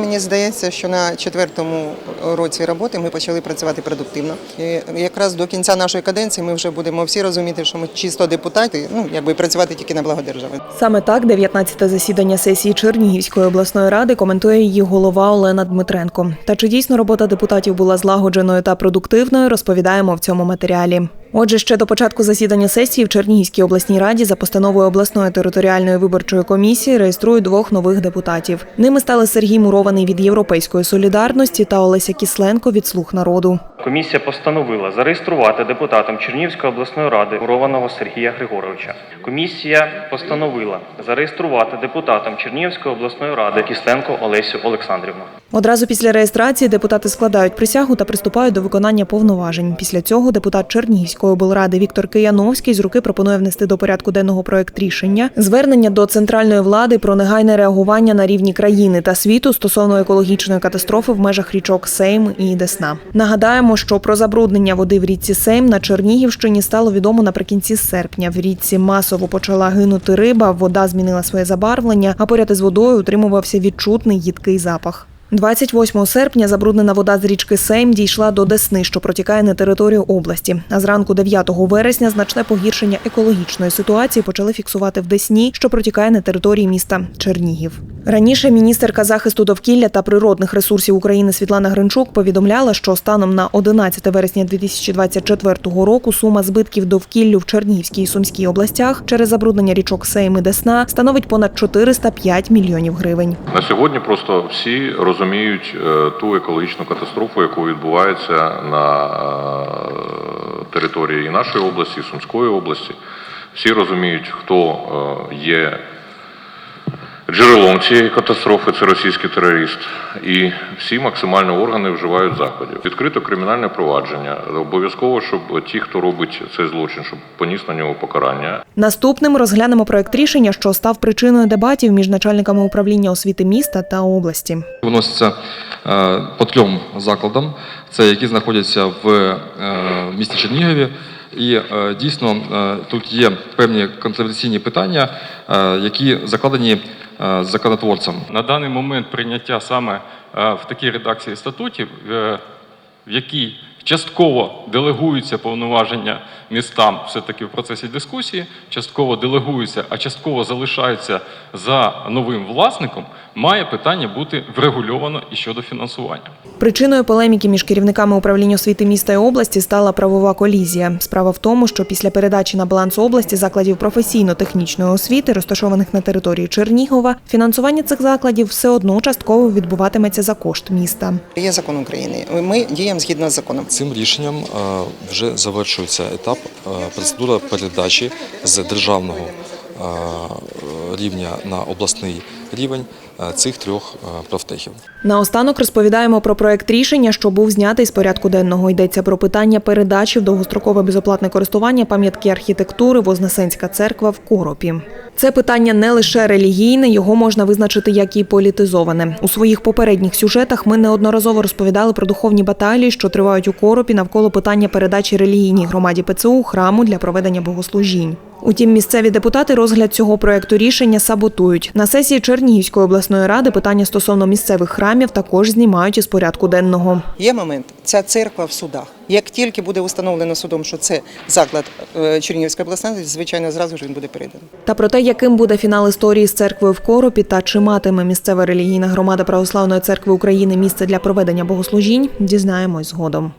мені здається, що на четвертому році роботи ми почали працювати продуктивно. І якраз до кінця нашої каденції ми вже будемо всі розуміти, що ми чисто депутати, ну якби працювати тільки на благо держави. Саме так 19-те засідання сесії Чернігівської обласної ради коментує її голова Олена Дмитренко. Та чи дійсно робота депутатів була злагодженою та продуктивною, розповідаємо в цьому матеріалі. Отже, ще до початку засідання сесії в Чернігівській обласній раді за постановою обласної територіальної виборчої комісії реєструють двох нових депутатів. Ними стали Сергій Мурований від Європейської солідарності та Олеся Кісленко від Слуг народу. Комісія постановила зареєструвати депутатом Чернігівської обласної ради Мурованого Сергія Григоровича. Комісія постановила зареєструвати депутатом Чернігівської обласної ради Кисленко Олесю Олександрівну. Одразу після реєстрації депутати складають присягу та приступають до виконання повноважень. Після цього депутат Чернігівської облради Віктор Кияновський з руки пропонує внести до порядку денного проект рішення звернення до центральної влади про негайне реагування на рівні країни та світу стосовно екологічної катастрофи в межах річок Сейм і Десна. Нагадаємо, що про забруднення води в річці Сейм на Чернігівщині стало відомо наприкінці серпня. В річці масово почала гинути риба, вода змінила своє забарвлення, а поряд із водою утримувався відчутний їдкий запах. 28 серпня забруднена вода з річки Сейм дійшла до Десни, що протікає на територію області. А зранку 9 вересня значне погіршення екологічної ситуації почали фіксувати в Десні, що протікає на території міста Чернігів. Раніше міністерка захисту довкілля та природних ресурсів України Світлана Гринчук повідомляла, що станом на 11 вересня 2024 року сума збитків довкіллю в Чернігівській і Сумській областях через забруднення річок Сейм і Десна становить понад 405 мільйонів гривень. На сьогодні просто всі розуміють е, ту екологічну катастрофу, яку відбувається на е, території і нашої області, і Сумської області. Всі розуміють, хто е, є джерелом цієї катастрофи, це російський терорист. І всі максимальні органи вживають заходів. Відкрито кримінальне провадження. Обов'язково, щоб ті, хто робить цей злочин, щоб поніс на нього покарання. Наступним розглянемо проект рішення, що став причиною дебатів між начальниками управління освіти міста та області. Виноситься е, по трьом закладам, це які знаходяться в е, місті Чернігові. І е, дійсно е, тут є певні контрабуційні питання, е, які закладені законотворцем. На даний момент прийняття саме в такій редакції статутів, в якій частково делегуються повноваження містам все-таки в процесі дискусії, частково делегуються, а частково залишаються за новим власником, має питання бути врегульовано і щодо фінансування. Причиною полеміки між керівниками управління освіти міста і області стала правова колізія. Справа в тому, що після передачі на баланс області закладів професійно-технічної освіти, розташованих на території Чернігова, фінансування цих закладів все одно частково відбуватиметься за кошт міста. Є закон України. Ми діємо згідно з законом. Цим рішенням е, вже завершується етап процедури процедура передачі з державного е, рівня на обласний рівень е, цих трьох е, профтехів. Наостанок розповідаємо про проект рішення, що був знятий з порядку денного. Йдеться про питання передачі в довгострокове безоплатне користування пам'ятки архітектури Вознесенська церква в Коропі. Це питання не лише релігійне, його можна визначити як і політизоване. У своїх попередніх сюжетах ми неодноразово розповідали про духовні баталії, що тривають у Коропі навколо питання передачі релігійній громаді ПЦУ храму для проведення богослужінь. Утім, місцеві депутати розгляд цього проекту рішення саботують. На сесії Чернігівської обласної ради питання стосовно місцевих храмів також знімають із порядку денного. Є момент, ця церква в судах. Як тільки буде встановлено судом, що це заклад е, Чернігівської обласної, звичайно, зразу ж він буде переданий. Та про те, яким буде фінал історії з церквою в Коропі та чи матиме місцева релігійна громада Православної церкви України місце для проведення богослужінь, дізнаємось згодом.